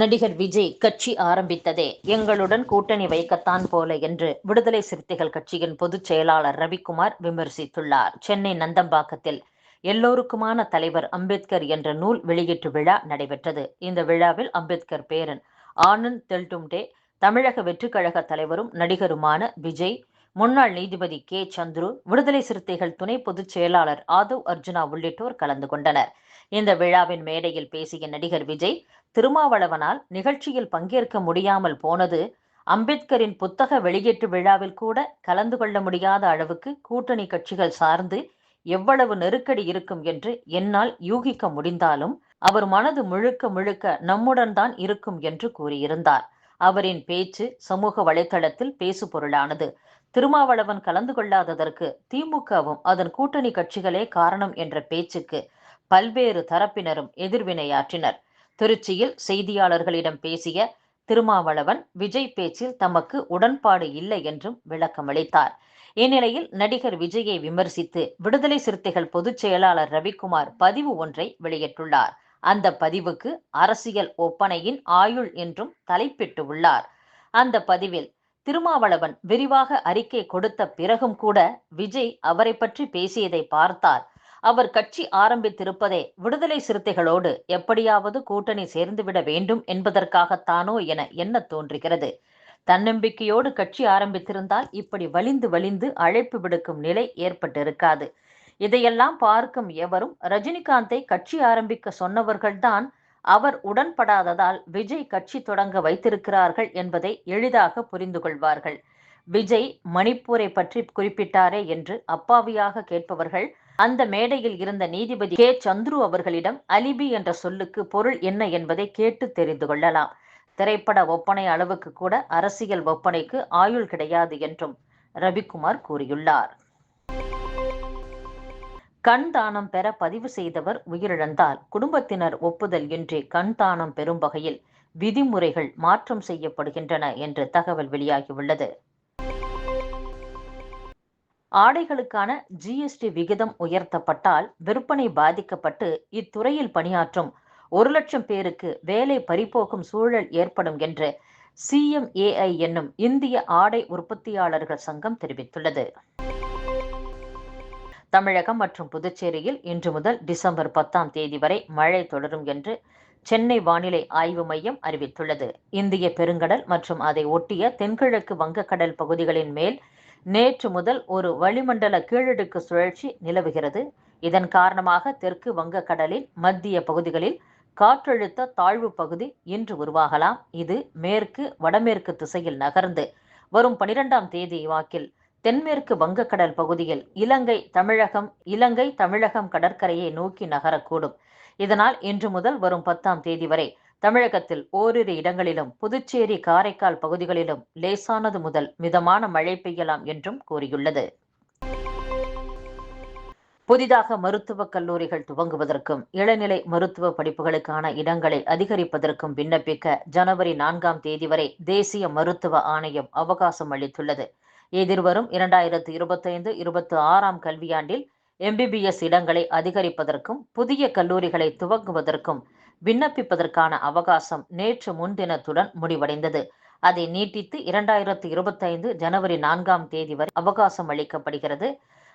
நடிகர் விஜய் கட்சி ஆரம்பித்ததே எங்களுடன் கூட்டணி வைக்கத்தான் போல என்று விடுதலை சிறுத்தைகள் கட்சியின் பொதுச் செயலாளர் ரவிக்குமார் விமர்சித்துள்ளார். சென்னை நந்தம்பாக்கத்தில் எல்லோருக்குமான தலைவர் அம்பேத்கர் என்ற நூல் வெளியீட்டு விழா நடைபெற்றது. இந்த விழாவில் அம்பேத்கர் பேரன் ஆனந்த் தெல்டும்டே தமிழக வெற்றிக்கழக தலைவரும் நடிகருமான விஜய் முன்னாள் நீதிபதி கே. சந்துரு விடுதலை சிறுத்தைகள் துணை பொதுச் செயலாளர் ஆதவ் அர்ஜுனா உள்ளிட்டோர் கலந்து கொண்டனர். இந்த விழாவின் மேடையில் பேசிய நடிகர் விஜய் திருமாவளவனால் நிகழ்ச்சியில் பங்கேற்க முடியாமல் போனது அம்பேத்கரின் புத்தக வெளியீட்டு விழாவில் கூட கலந்து கொள்ள முடியாத அளவுக்கு கூட்டணி கட்சிகள் சார்ந்து எவ்வளவு நெருக்கடி இருக்கும் என்று என்னால் யூகிக்க முடிந்தாலும் அவர் மனது முழுக்க முழுக்க நம்முடன் தான் இருக்கும் என்று கூறியிருந்தார். அவரின் பேச்சு சமூக வலைதளத்தில் பேசு பொருளானது திருமாவளவன் கலந்து கொள்ளாததற்கு திமுகவும் அதன் கூட்டணி கட்சிகளே காரணம் என்ற பேச்சுக்கு பல்வேறு தரப்பினரும் எதிர்வினையாற்றினர். திருச்சியில் செய்தியாளர்களிடம் பேசிய திருமாவளவன் விஜய் பேச்சில் தமக்கு உடன்பாடு இல்லை என்றும் விளக்கமளித்தார். இந்நிலையில் நடிகர் விஜயை விமர்சித்து விடுதலை சிறுத்தைகள் பொதுச் செயலாளர் ரவிக்குமார் பதிவு ஒன்றை வெளியிட்டுள்ளார். அந்த பதிவுக்கு அரசியல் ஒப்பனையின் ஆயுள் என்றும் தலைப்பிட்டுள்ளார் அந்த பதிவில் திருமாவளவன் விரிவாக அறிக்கை கொடுத்த பிறகும் கூட விஜய் அவரை பற்றி பேசியதை பார்த்தால் அவர் கட்சி ஆரம்பித்திருப்பதே விடுதலை சிறுத்தைகளோடு எப்படியாவது கூட்டணி சேர்ந்துவிட வேண்டும் என்பதற்காகத்தானோ என எண்ண தோன்றுகிறது. தன்னம்பிக்கையோடு கட்சி ஆரம்பித்திருந்தால் இப்படி வலிந்து வலிந்து அழைப்பு விடுக்கும் நிலை ஏற்பட்டிருக்காது. இதையெல்லாம் பார்க்கும் எவரும் ரஜினிகாந்தை கட்சி ஆரம்பிக்க சொன்னவர்கள்தான் அவர் உடன்படாததால் விஜய் கட்சி தொடங்க வைத்திருக்கிறார்கள் என்பதை எளிதாக புரிந்து கொள்வார்கள். விஜய் மணிப்பூரை பற்றி குறிப்பிட்டாரே என்று அப்பாவியாக கேட்பவர்கள் அந்த மேடையில் இருந்த நீதிபதி கே. சந்துரு அவர்களிடம் அலிபி என்ற சொல்லுக்கு பொருள் என்ன என்பதை கேட்டு தெரிந்து கொள்ளலாம். திரைப்பட ஒப்பனை அளவுக்கு கூட அரசியல் ஒப்பனைக்கு ஆயுள் கிடையாது என்றும் ரவிக்குமார் கூறியுள்ளார். கண் தானம் பெற பதிவு செய்தவர் உயிரிழந்தால் குடும்பத்தினர் ஒப்புதல் இன்றி கண் தானம் பெறும் வகையில் விதிமுறைகள் மாற்றம் செய்யப்படுகின்றன என்று தகவல் வெளியாகியுள்ளது. ஆடைகளுக்கான ஜிஎஸ்டி விகிதம் உயர்த்தப்பட்டால் விற்பனை பாதிக்கப்பட்டு இத்துறையில் பணியாற்றும் ஒரு லட்சம் பேருக்கு வேலை பறிபோகும் சூழல் ஏற்படும் என்று சிஎம்ஏஐ என்னும் இந்திய ஆடை உற்பத்தியாளர்கள் சங்கம் தெரிவித்துள்ளது. தமிழகம் மற்றும் புதுச்சேரியில் இன்று முதல் டிசம்பர் பத்தாம் தேதி வரை மழை தொடரும் என்று சென்னை வானிலை ஆய்வு மையம் அறிவித்துள்ளது. இந்திய பெருங்கடல் மற்றும் அதை ஒட்டிய தென்கிழக்கு வங்கக்கடல் பகுதிகளின் மேல் நேற்று முதல் ஒரு வளிமண்டல கீழடுக்கு சுழற்சி நிலவுகிறது. இதன் காரணமாக தெற்கு வங்கக்கடலின் மத்திய பகுதிகளில் காற்றழுத்த தாழ்வு பகுதி இன்று உருவாகலாம். இது மேற்கு வடமேற்கு திசையில் நகர்ந்து வரும் பனிரெண்டாம் தேதி வாக்கில் தென்மேற்கு வங்கக்கடல் பகுதியில் இலங்கை தமிழகம் இலங்கை தமிழகம் கடற்கரையை நோக்கி நகரக்கூடும். இதனால் இன்று முதல் வரும் பத்தாம் தேதி வரை தமிழகத்தில் ஓரிரு இடங்களிலும் புதுச்சேரி காரைக்கால் பகுதிகளிலும் லேசானது முதல் மிதமான மழை பெய்யலாம் என்றும் கூறியுள்ளது. புதிதாக மருத்துவக் கல்லூரிகள் துவங்குவதற்கும் இளநிலை மருத்துவ படிப்புகளுக்கான இடங்களை அதிகரிப்பதற்கும் விண்ணப்பிக்க ஜனவரி நான்காம் தேதி வரை தேசிய மருத்துவ ஆணையம் அவகாசம் அளித்துள்ளது. எதிர்வரும் இரண்டாயிரத்து இருபத்தைந்து இருபத்தி ஆறாம் கல்வியாண்டில் எம்பிபிஎஸ் இடங்களை அதிகரிப்பதற்கும் புதிய கல்லூரிகளை துவங்குவதற்கும் விண்ணப்பிப்பதற்கான அவகாசம் நேற்று முன்தினத்துடன் முடிவடைந்தது. அதை நீட்டித்து இரண்டாயிரத்து இருபத்தைந்து ஜனவரி நான்காம் தேதி வரை அவகாசம் அளிக்கப்படுகிறது.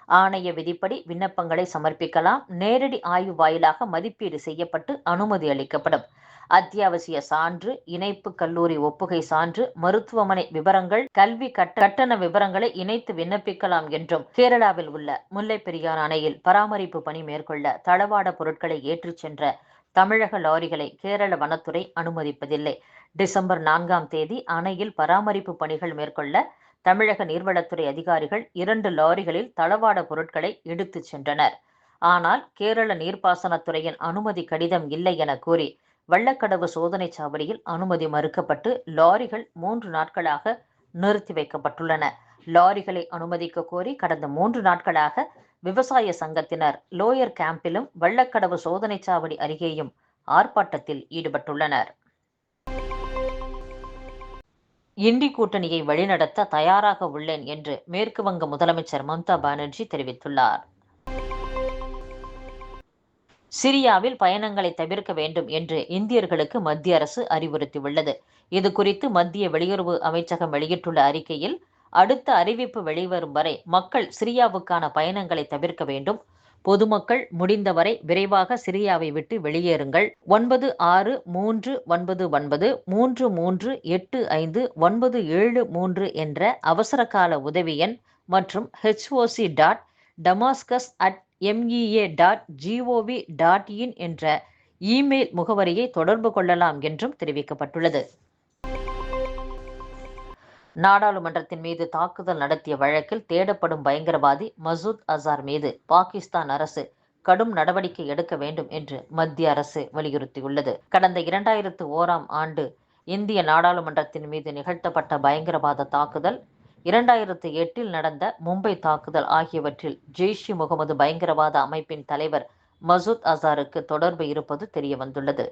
ஆணைய விதிப்படி விண்ணப்பங்களை சமர்ப்பிக்கலாம். நேரடி ஆய்வு வாயிலாக மதிப்பீடு செய்யப்பட்டு அனுமதி அளிக்கப்படும். அத்தியாவசிய சான்று இணைப்பு கல்லூரி ஒப்புகை சான்று மருத்துவமனை விவரங்கள் கல்வி கட்ட கட்டண விவரங்களை இணைத்து விண்ணப்பிக்கலாம் என்றும் கேரளாவில் உள்ள முல்லை பெரியார் அணையில் பராமரிப்பு பணி மேற்கொள்ள தளவாட பொருட்களை ஏற்றிச் சென்ற தமிழக லாரிகளை கேரள வனத்துறை அனுமதிப்பதில்லை. டிசம்பர் நான்காம் தேதி அணையில் பராமரிப்பு பணிகள் மேற்கொள்ள தமிழக நீர்வளத்துறை அதிகாரிகள் இரண்டு லாரிகளில் தளவாட பொருட்களை எடுத்துச் சென்றனர். ஆனால் கேரள நீர்ப்பாசனத்துறையின் அனுமதி கடிதம் இல்லை என கூறி வள்ளக்கடவு சோதனை சாவடியில் அனுமதி மறுக்கப்பட்டு லாரிகள் மூன்று நாட்களாக நிறுத்தி வைக்கப்பட்டுள்ளன. லாரிகளை அனுமதிக்க கோரி கடந்த மூன்று நாட்களாக விவசாய சங்கத்தினர் லோயர் கேம்பிலும் வள்ளக்கடவு சோதனை சாவடி அருகேயும் ஆர்ப்பாட்டத்தில் ஈடுபட்டுள்ளனர். இண்டி கூட்டணியை வழிநடத்த தயாராக உள்ளேன் என்று மேற்கு வங்க முதலமைச்சர் மம்தா பானர்ஜி தெரிவித்துள்ளார். சிரியாவில் பயணங்களை தவிர்க்க வேண்டும் என்று இந்தியர்களுக்கு மத்திய அரசு அறிவுறுத்தியுள்ளது. இது குறித்து மத்திய வெளியுறவு அமைச்சகம் வெளியிட்டுள்ள அறிக்கையில் அடுத்த அறிவிப்பு வெளிவரும் வரை மக்கள் சிரியாவுக்கான பயணங்களை தவிர்க்க வேண்டும் பொதுமக்கள் முடிந்தவரை விரைவாக சிரியாவை விட்டு வெளியேறுங்கள். ஒன்பது ஆறு மூன்று ஒன்பது ஒன்பது மூன்று மூன்று எட்டு ஐந்து ஒன்பது ஏழு மூன்று என்ற அவசரகால உதவி எண் மற்றும் HOC dot Damascus at MEA dot gov dot in என்ற இமெயில் முகவரியை தொடர்பு கொள்ளலாம் என்றும் தெரிவிக்கப்பட்டுள்ளது. நாடாளுமன்றத்தின் மீது தாக்குதல் நடத்திய வழக்கில் தேடப்படும் பயங்கரவாதி மசூத் அசார் மீது பாகிஸ்தான் அரசு கடும் நடவடிக்கை எடுக்க வேண்டும் என்று மத்திய அரசு வலியுறுத்தியுள்ளது. கடந்த இரண்டாயிரத்து ஓராம் ஆண்டு இந்திய நாடாளுமன்றத்தின் மீது நிகழ்த்தப்பட்ட பயங்கரவாத தாக்குதல் இரண்டாயிரத்து எட்டில் நடந்த மும்பை தாக்குதல் ஆகியவற்றில் ஜெய்ஷ் முகமது பயங்கரவாத அமைப்பின் தலைவர் மசூத் அசாருக்கு தொடர்பு இருப்பது தெரியவந்துள்ளது.